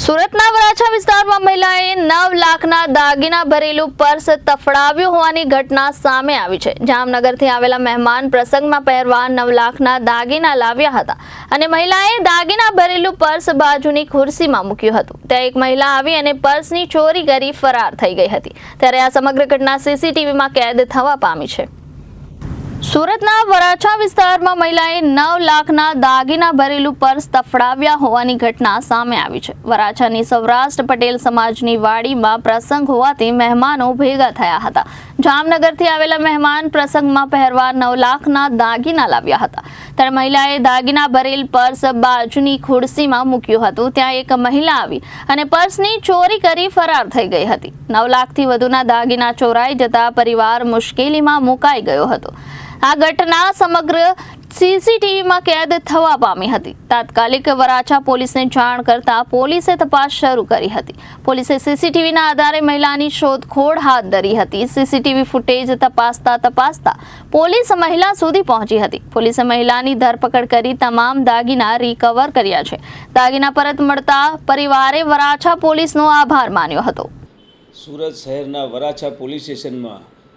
સુરતના વરાછા વિસ્તારમાં મહિલાએ નવ લાખના દાગીના ભરેલું પર્સ તફડાવ્યું હોવાની ઘટના સામે આવી છે. જામનગરથી આવેલા મહેમાન પ્રસંગમાં પહેરવા નવ લાખના દાગીના લાવ્યા હતા અને મહિલાએ દાગીના ભરેલું પર્સ બાજુની ખુરશીમાં મૂક્યું હતું. ત્યાં એક મહિલા આવી અને પર્સની ચોરી કરી ફરાર થઈ ગઈ હતી. ત્યારે આ સમગ્ર ઘટના સીસીટીવીમાં કેદ થવા પામી છે. સુરતના વરાછા વિસ્તારમાં મહિલાએ નવ લાખના દાગીના ભરેલું પર્સ તફડાવ્યા હોવાની ઘટના સામે આવી છે. વરાછાની સૌરાષ્ટ્ર પટેલ સમાજની વાડીમાં પ્રસંગ હોવાથી મહેમાનો ભેગા થયા હતા. જામનગરથી આવેલા મહેમાન પ્રસંગમાં પહેરવા નવ લાખના દાગીના લાવ્યા હતા. ત્યારે મહિલાએ દાગીના ભરેલ પર્સ બાજુની ખુરશીમાં મૂક્યું હતું. ત્યાં એક મહિલા આવી અને પર્સની ચોરી કરી ફરાર થઈ ગઈ હતી. નવ લાખથી વધુના દાગીના ચોરાઈ જતા પરિવાર મુશ્કેલીમાં મુકાઈ ગયો હતો. આ ઘટના સમગ્ર સીસીટીવીમાં કેદ થવા પામી હતી. તાત્કાલિક વરાછા પોલીસને જાણ કરતા પોલીસે તપાસ શરૂ કરી હતી. પોલીસે સીસીટીવીના આધારે મહિલાની શોધખોળ હાથ ધરી હતી. સીસીટીવી ફૂટેજ તપાસતા તપાસતા પોલીસ મહિલા સુધી પહોંચી હતી. પોલીસે મહિલાની ધરપકડ કરી તમામ દાગીના રિકવર કર્યા છે. દાગીના પરત મળતા પરિવારે વરાછા પોલીસનો આભાર માન્યો હતો. સુરત શહેરના વરાછા પોલીસ સ્ટેશનમાં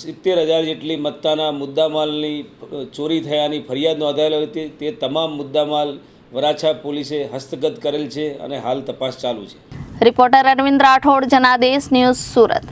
સિત્તેર હજાર જેટલી મત્તાના મુદ્દામાલની ચોરી થયાની ફરિયાદ નોંધાયેલી હતી. તે તમામ મુદ્દામાલ વરાછા પોલીસે હસ્તગત કરેલ છે અને હાલ તપાસ ચાલુ છે. Reporter Arvind Rathod, Janadesh news Surat.